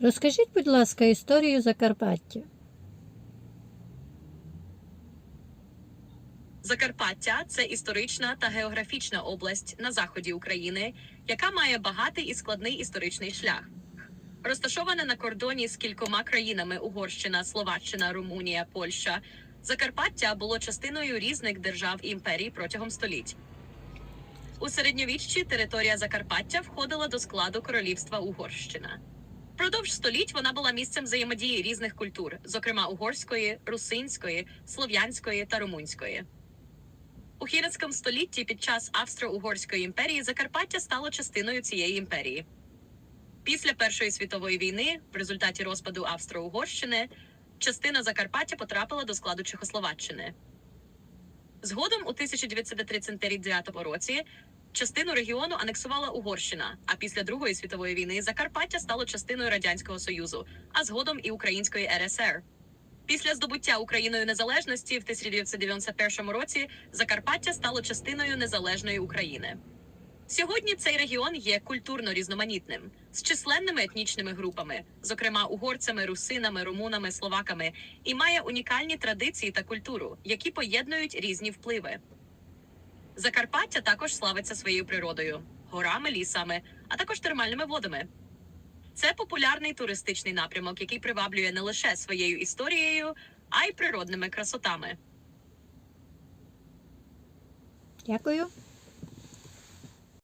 Розкажіть, будь ласка, історію Закарпаття. Закарпаття це історична та географічна область на заході України, яка має багатий і складний історичний шлях. Розташована на кордоні з кількома країнами Угорщина, Словаччина, Румунія, Польща. Закарпаття було частиною різних держав і імперій протягом століть. У середньовіччі територія Закарпаття входила до складу королівства Угорщина. Продовж століть вона була місцем взаємодії різних культур, зокрема угорської, русинської, слов'янської та румунської. У хірецькому столітті під час Австро-Угорської імперії Закарпаття стало частиною цієї імперії. Після Першої світової війни, в результаті розпаду Австро-Угорщини, частина Закарпаття потрапила до складу Чехословаччини. Згодом у 1939 році частину регіону анексувала Угорщина, а після Другої світової війни Закарпаття стало частиною Радянського Союзу, а згодом і Української РСР. Після здобуття Україною незалежності в 1991 році Закарпаття стало частиною незалежної України. Сьогодні цей регіон є культурно різноманітним з численними етнічними групами, зокрема угорцями, русинами, румунами, словаками, і має унікальні традиції та культуру, які поєднують різні впливи. Закарпаття також славиться своєю природою, горами, лісами, а також термальними водами. Це популярний туристичний напрямок, який приваблює не лише своєю історією, а й природними красотами. Дякую.